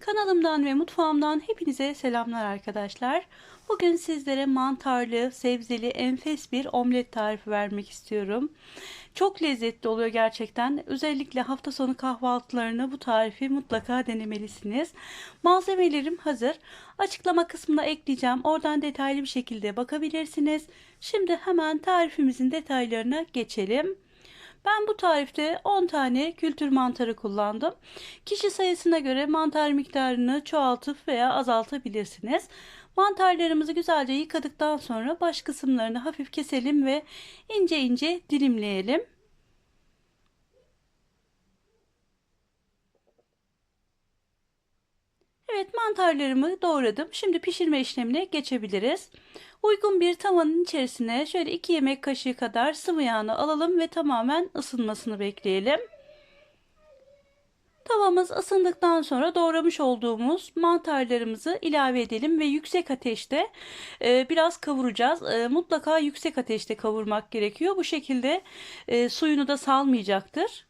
Kanalımdan ve mutfağımdan hepinize selamlar arkadaşlar. Bugün sizlere mantarlı, sebzeli, enfes bir omlet tarifi vermek istiyorum. Çok lezzetli oluyor gerçekten. Özellikle hafta sonu kahvaltılarını bu tarifi mutlaka denemelisiniz. Malzemelerim hazır. Açıklama kısmına ekleyeceğim. Oradan detaylı bir şekilde bakabilirsiniz. Şimdi hemen tarifimizin detaylarına geçelim. Ben bu tarifte 10 tane kültür mantarı kullandım. Kişi sayısına göre mantar miktarını çoğaltıp veya azaltabilirsiniz. Mantarlarımızı güzelce yıkadıktan sonra baş kısımlarını hafif keselim ve ince ince dilimleyelim. Evet mantarlarımı doğradım. Şimdi pişirme işlemine geçebiliriz. Uygun bir tavanın içerisine şöyle 2 yemek kaşığı kadar sıvı yağını alalım ve tamamen ısınmasını bekleyelim. Tavamız ısındıktan sonra doğramış olduğumuz mantarlarımızı ilave edelim ve yüksek ateşte e, biraz kavuracağız. E, mutlaka yüksek ateşte kavurmak gerekiyor. Bu şekilde e, suyunu da salmayacaktır.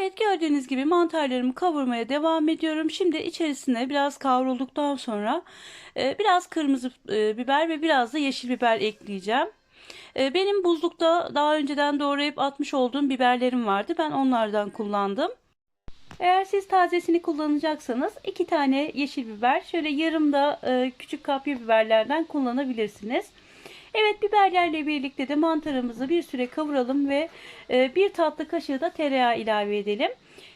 Evet gördüğünüz gibi mantarlarımı kavurmaya devam ediyorum. Şimdi içerisine biraz kavrulduktan sonra e, biraz kırmızı e, biber ve biraz da yeşil biber ekleyeceğim. E, benim buzlukta daha önceden doğrayıp atmış olduğum biberlerim vardı. Ben onlardan kullandım. Eğer siz tazesini kullanacaksanız iki tane yeşil biber şöyle yarım da küçük kapya biberlerden kullanabilirsiniz. Evet biberlerle birlikte de mantarımızı bir süre kavuralım ve e, bir tatlı kaşığı da tereyağı ilave edelim.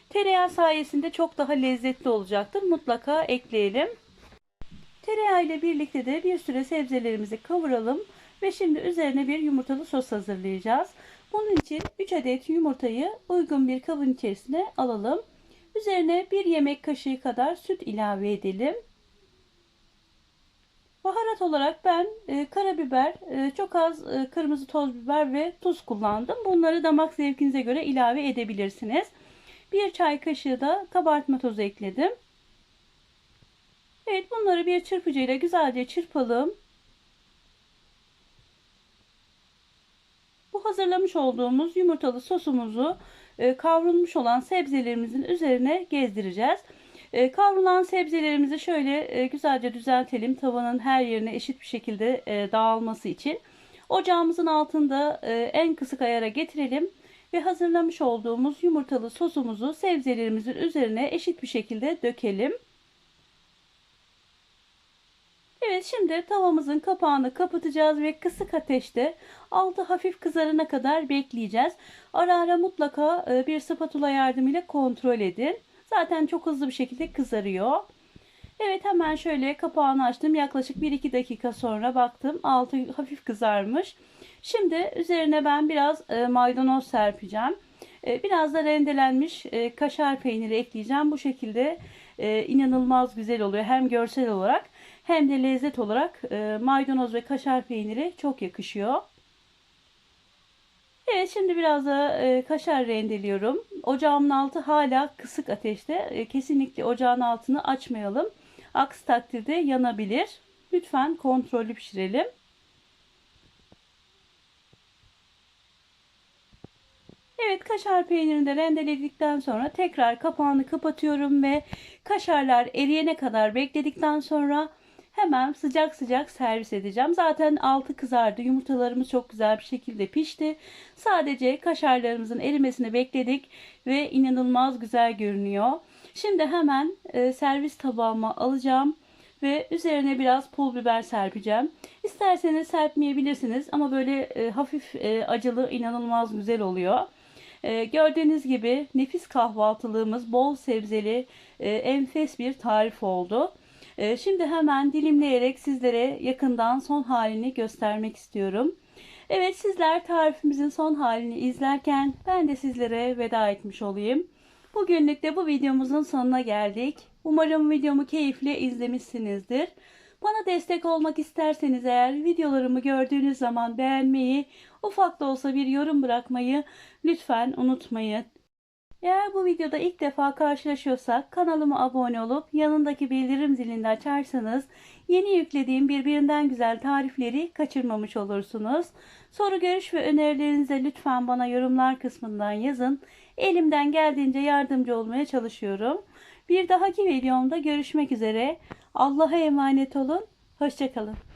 Tereyağı sayesinde çok daha lezzetli olacaktır. Mutlaka ekleyelim. Tereyağı ile birlikte de bir süre sebzelerimizi kavuralım ve şimdi üzerine bir yumurtalı sos hazırlayacağız. Bunun için 3 adet yumurtayı uygun bir kabın içerisine alalım. Üzerine 1 yemek kaşığı kadar süt ilave edelim. Baharat olarak ben e, karabiber, e, çok az e, kırmızı toz biber ve tuz kullandım. Bunları damak zevkinize göre ilave edebilirsiniz. Bir çay kaşığı da kabartma tozu ekledim. Evet bunları bir çırpıcıyla güzelce çırpalım. Bu hazırlamış olduğumuz yumurtalı sosumuzu e, kavrulmuş olan sebzelerimizin üzerine gezdireceğiz. E, kavrulan sebzelerimizi şöyle e, güzelce düzeltelim. Tavanın her yerine eşit bir şekilde e, dağılması için. Ocağımızın altında en kısık ayara getirelim. Ve hazırlamış olduğumuz yumurtalı sosumuzu sebzelerimizin üzerine eşit bir şekilde dökelim. Evet şimdi tavamızın kapağını kapatacağız ve kısık ateşte altı hafif kızarana kadar bekleyeceğiz. Ara ara mutlaka bir spatula yardımıyla kontrol edin. Zaten çok hızlı bir şekilde kızarıyor. Evet hemen şöyle kapağını açtım. Yaklaşık 1-2 dakika sonra baktım. Altı hafif kızarmış. Şimdi üzerine ben biraz e, maydanoz serpeceğim. E, biraz da rendelenmiş e, kaşar peyniri ekleyeceğim. Bu şekilde e, inanılmaz güzel oluyor. Hem görsel olarak hem de lezzet olarak e, maydanoz ve kaşar peyniri çok yakışıyor. Evet şimdi biraz da e, kaşar rendeliyorum. Ocağımın altı hala kısık ateşte. E, kesinlikle ocağın altını açmayalım. Aksi takdirde yanabilir. Lütfen kontrollü pişirelim. Evet kaşar peynirini de rendeledikten sonra tekrar kapağını kapatıyorum ve kaşarlar eriyene kadar bekledikten sonra Hemen sıcak sıcak servis edeceğim. Zaten altı kızardı. Yumurtalarımız çok güzel bir şekilde pişti. Sadece kaşarlarımızın erimesini bekledik ve inanılmaz güzel görünüyor. Şimdi hemen e, servis tabağıma alacağım ve üzerine biraz pul biber serpeceğim. İsterseniz serpmeyebilirsiniz ama böyle e, hafif e, acılı inanılmaz güzel oluyor. Gördüğünüz gibi nefis kahvaltılığımız bol sebzeli enfes bir tarif oldu. Ee, şimdi hemen dilimleyerek sizlere yakından son halini göstermek istiyorum. Evet sizler tarifimizin son halini izlerken ben de sizlere veda etmiş olayım. Bugünlük de bu videomuzun sonuna geldik. Umarım videomu keyifle izlemişsinizdir. Bana destek olmak isterseniz eğer videolarımı gördüğünüz zaman beğenmeyi, ufak da olsa bir yorum bırakmayı lütfen unutmayın. Eğer bu videoda ilk defa karşılaşıyorsak kanalıma abone olup yanındaki bildirim zilini açarsanız yeni yüklediğim birbirinden güzel tarifleri kaçırmamış olursunuz. Soru, görüş ve önerilerinizi lütfen bana yorumlar kısmından yazın. Elimden geldiğince yardımcı olmaya çalışıyorum. Bir dahaki videomda görüşmek üzere. Allah'a emanet olun. Hoşçakalın.